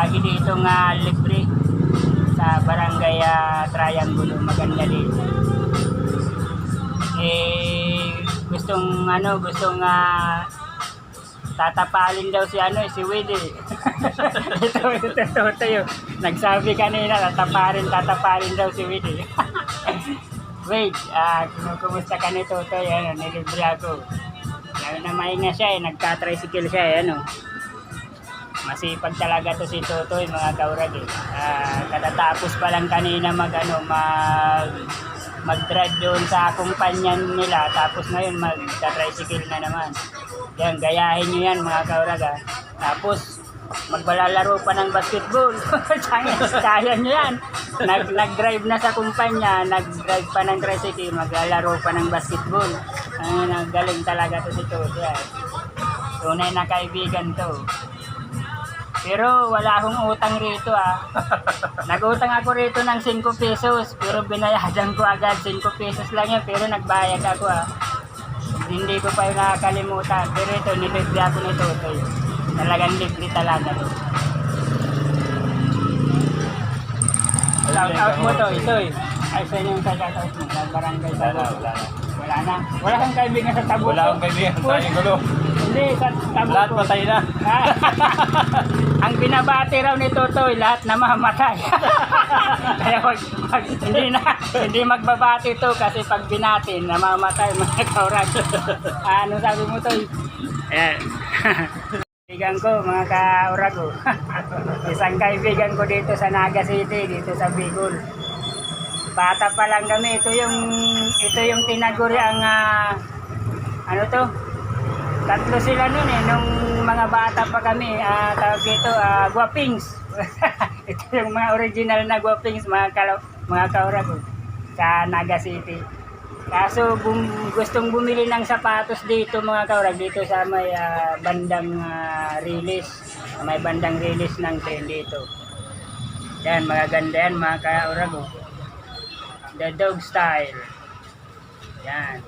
lagi dito nga libre sa barangay ah, Triangulo. Maganda dito. Eh, gustong ano, gustong ah, tatapalin daw si ano, si Wade. eh. ito, ito, ito, yun. Nagsabi kanina, tatapalin, tatapalin daw si Wade. Wade, ah, kumusta ka nito, ito, ano, nilibre ako. Lalo na mainga siya eh, nagka-tricycle siya eh, ano. Masipag talaga to si Totoy mga kaurag eh. Ah, katatapos pa lang kanina mag ano, mag mag-drive doon sa kumpanyan nila tapos ngayon mag-tricycle na naman. Yan, gayahin nyo yan mga kaurag ah. Tapos magbalalaro pa ng basketball. kaya, nyo yan. Nag, nag-drive na sa kumpanya, nag-drive pa ng tricycle, maglalaro pa ng basketball. Ano, galing talaga to si Totoy. ah. Tunay na kaibigan to. Pero wala akong utang rito ah. Nagutang ako rito ng 5 pesos pero binayadan ko agad 5 pesos lang yan pero nagbayad ako ah. Hindi ko pa yun nakakalimutan. Pero ito, nilibre ako nito. Ito, talagang libre talaga to. Shout out mo to, ito eh. Ay, sa inyo yung shout out mo, barangay sa Wala na, wala na. Wala kang kaibigan sa tabu Wala akong kaibigan sa gulo. Hindi, sa tabu Lahat patay na. Ah, ang binabati raw ni Totoy, lahat na mamatay. Kaya wag, wag, hindi na, hindi magbabati to kasi pag binati, namamatay mga kaurag. ano sabi mo to? Ayan. Kaibigan ko, mga kaurag ko. Isang kaibigan ko dito sa Naga City, dito sa Bicol. Bata pa lang kami, ito yung, ito yung tinaguri ang, ah, ano to? Tatlo sila nun eh, nung mga bata pa kami, ah tawag dito, ah, guwapings. Ito yung mga original na guwapings, mga, kalaw, mga kaura ko, sa Naga City. Kaso bum, gustong bumili ng sapatos dito mga kaura, dito sa may ah, bandang ah, release, may bandang release ng train dito. Yan, mga ganda yan mga kaura ko. The dog style. Yan.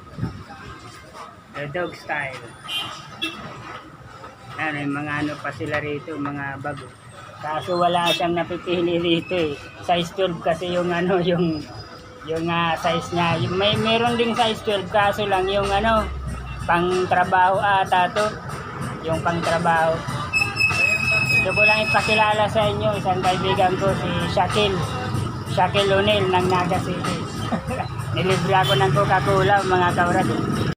The dog style. May mga ano pa sila rito, mga bago. Kaso wala siyang napipili rito eh. Size 12 kasi yung ano, yung yung ah, size niya. May meron ding size 12 kaso lang yung ano, pang trabaho ata to. Yung pang trabaho. Gusto ko lang ipakilala sa inyo, isang kaibigan ko si Shakil. Shakil O'Neil ng Naga City. Nilibre ako ng Coca-Cola mga kaurad. eh.